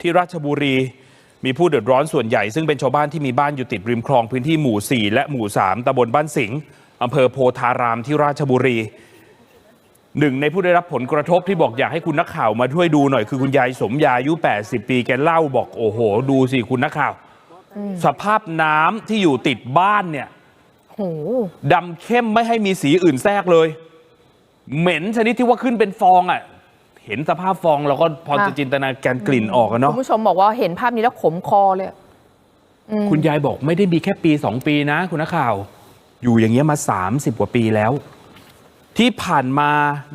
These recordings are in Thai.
ที่ราชบุรีมีผู้เดือดร้อนส่วนใหญ่ ซึ่งเป็นชาวบ้านที่มีบ้านอยู่ติดริมคลองพื้นที่หมู่ 4 และหมู่ 3ตำบลบ้านสิงห์อำเภอโพธารามที่ราชบุรีหนึ่งในผู้ได้รับผลกระทบที่บอกอยากให้คุณนักข่าวมาช่วยดูหน่อยคือคุณยายสมยาอายุ 80 ปีแกเล่าบอกโอ้โห ดูสิคุณนักข่าว สภาพน้ำที่อยู่ติดบ้านเนี่ยโหดำเข้มไม่ให้มีสีอื่นแทรกเลย เหม็นชนิดที่ว่าขึ้นเป็นฟองอะ เห็นสภาพฟองเราก็พอจะค่ะจินตนาการกลิ่นออกอะเนาะ คุณผู้ชมบอกว่าเห็นภาพนี้แล้วขมคอเลยคุณยายบอกไม่ได้มีแค่ปีสองปีนะ คุณนักข่าว อยู่อย่างเงี้ยมา30กว่าปีแล้ว ที่ผ่านมา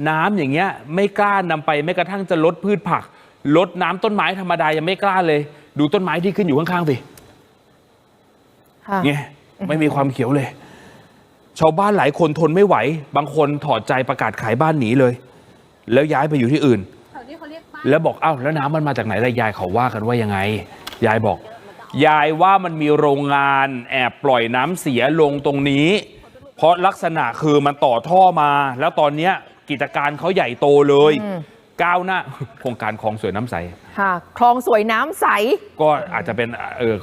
น้ำอย่างเงี้ย ไม่กล้านำไปไม่กระทั่งจะลดพืชผักลดน้ำต้นไม้ธรรมดายังไม่กล้าเลย ดูต้นไม้ที่ขึ้นอยู่ข้างๆสิค่ะเนี่ยไม่มีความเขียวเลย ชาวบ้านหลายคนทนไม่ไหว บางคนถอดใจประกาศขายบ้านหนีเลย แล้วย้ายไปอยู่ที่อื่น แล้วบอกเอ้าแล้วน้ำมันมาจากไหนล่ะยายเขาว่ากันว่ายังไง ยายบอก ยายว่ามันมีโรงงานแอบปล่อยน้ำเสียลงตรงนี้ เพราะลักษณะคือมันต่อท่อมา แล้วตอนเนี้ยกิจการเขาใหญ่โตเลยอืมก้าวหน้าโครงการคลองสวยน้ำใสค่ะคลองสวยน้ำใส ก็อาจจะเป็นเออ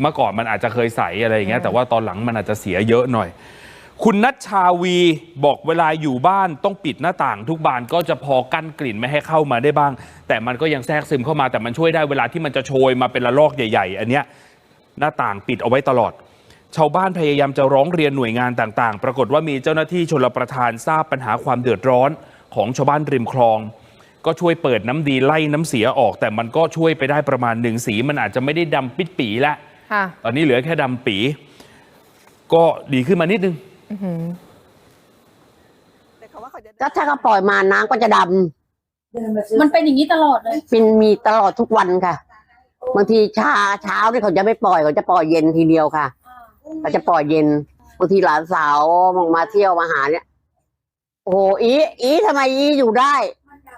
เมื่อก่อนมันอาจจะเคยใสอะไรอย่างเงี้ยแต่ว่าตอนหลังมันอาจจะเสียเยอะหน่อย คุณนัชชาวีบอกเวลาอยู่บ้านต้องปิดหน้าต่างทุกบานก็จะพอกั้นกลิ่นไม่ให้เข้ามาได้บ้าง แต่มันก็ยังแทรกซึมเข้ามาแต่มันช่วยได้เวลาที่มันจะโชยมาเป็นระลอกใหญ่ๆ อันเนี้ยหน้าต่างปิดเอาไว้ตลอด ชาวบ้านพยายามจะร้องเรียนหน่วยงานต่างๆ ปรากฏว่ามีเจ้าหน้าที่ชลประทานทราบปัญหาความเดือดร้อนของชาวบ้านริมคลอง ก็ช่วยเปิดน้ำดีไล่น้ำเสียออก แต่มันก็ช่วยไปได้ประมาณหนึ่งสี มันอาจจะไม่ได้ดำปิดปีแล้วค่ะตอนนี้เหลือแค่ดำปี ก็ดีขึ้นมานิดนึง ก็ถ้าเขาปล่อยมาน้ำก็จะดำมันเป็นอย่างนี้ตลอดเลยเป็นมีตลอดทุกวันค่ะ บางทีเช้าเช้านี่เขาจะไม่ปล่อยเขาจะปล่อยเย็นทีเดียวค่ะเขาจะปล่อยเย็นบางทีหลานสาวมาเที่ยวมาหาเนี่ย โอ้โหอีอีทำไมอีอยู่ได้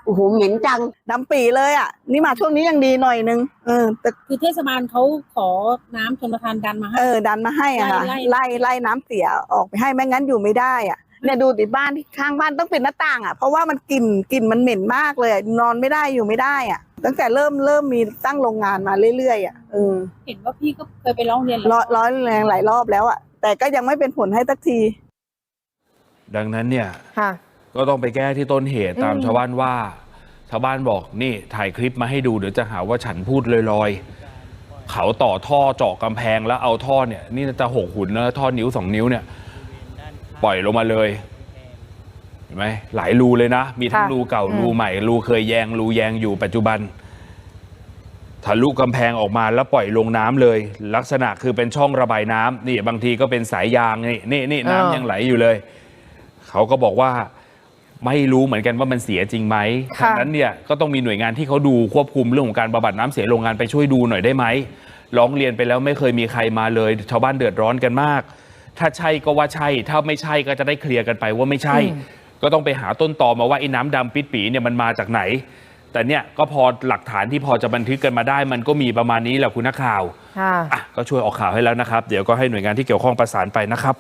โอ้โหเหม็นจังดำปีเลยอะ นี่มาช่วงนี้ยังดีหน่อยนึงเออแต่คือเทศบาลเขาขอน้ำชนประทานดันมาให้ เออดันมาให้อะค่ะไล่ไล่ ไล่น้ำเสียออกไปให้ไม่งั้นอยู่ไม่ได้อะเนี่ยดูติบ้านที่ข้างบ้านต้องปิดหน้าต่างอะเพราะว่ามันกลิ่นกลิ่นมันเหม็นมากเลยนอนไม่ได้อยู่ไม่ได้อะ ตั้งแต่เริ่มเริ่มมีตั้งโรงงานมาเรื่อยๆอะเออ เห็นว่าพี่ก็เคยไปร้องเรียนร้อยร้อยแรงหลายรอบแล้วอะแต่ก็ยังไม่เป็นผลให้สักที ดังนั้นเนี่ย ค่ะ ก็ต้องไปแก้ที่ต้นเหตุตามอืมชาวบ้านว่า ชาวบ้านบอกนี่ถ่ายคลิปมาให้ดูเดี๋ยวจะหาว่าฉันพูดลอยๆ เขาต่อท่อเจาะกำแพงแล้วเอาท่อเนี่ย นี่จะหกหุ่นนะท่อนิ้วสองนิ้วเนี่ย ปล่อยลงมาเลยเห็นไหมหลายรูเลยนะ มีทั้งค่ะรูเก่าอืมรูใหม่รูเคยแยงรูแยงอยู่ปัจจุบันทะลุกำแพงออกมาแล้วปล่อยลงน้ำเลย ลักษณะคือเป็นช่องระบายน้ำนี่บางทีก็เป็นสายยางนี่นี่นี่น้ำยังไหลอยู่เลย เขาก็บอกว่า ไม่รู้เหมือนกันว่ามันเสียจริงไหมค่ะดังนั้นเนี่ยก็ต้องมีหน่วยงานที่เขาดูควบคุมเรื่องของการบำบัดน้ำเสียโรงงานไปช่วยดูหน่อยได้ไหมร้องเรียนไปแล้วไม่เคยมีใครมาเลย ชาวบ้านเดือดร้อนกันมาก ถ้าใช่ก็ว่าใช่ ถ้าไม่ใช่ก็จะได้เคลียร์กันไปว่าไม่ใช่ ก็ต้องไปหาต้นตอมาว่าไอ้น้ำดำปิดปีเนี่ยมันมาจากไหน แต่เนี่ยก็พอหลักฐานที่พอจะบันทึกกันมาได้ มันก็มีประมาณนี้แหละคุณนักข่าวค่ะอะก็ช่วยออกข่าวให้แล้วนะครับ เดี๋ยวก็ให้หน่วยงานที่เกี่ยวข้องประสานไปนะครับ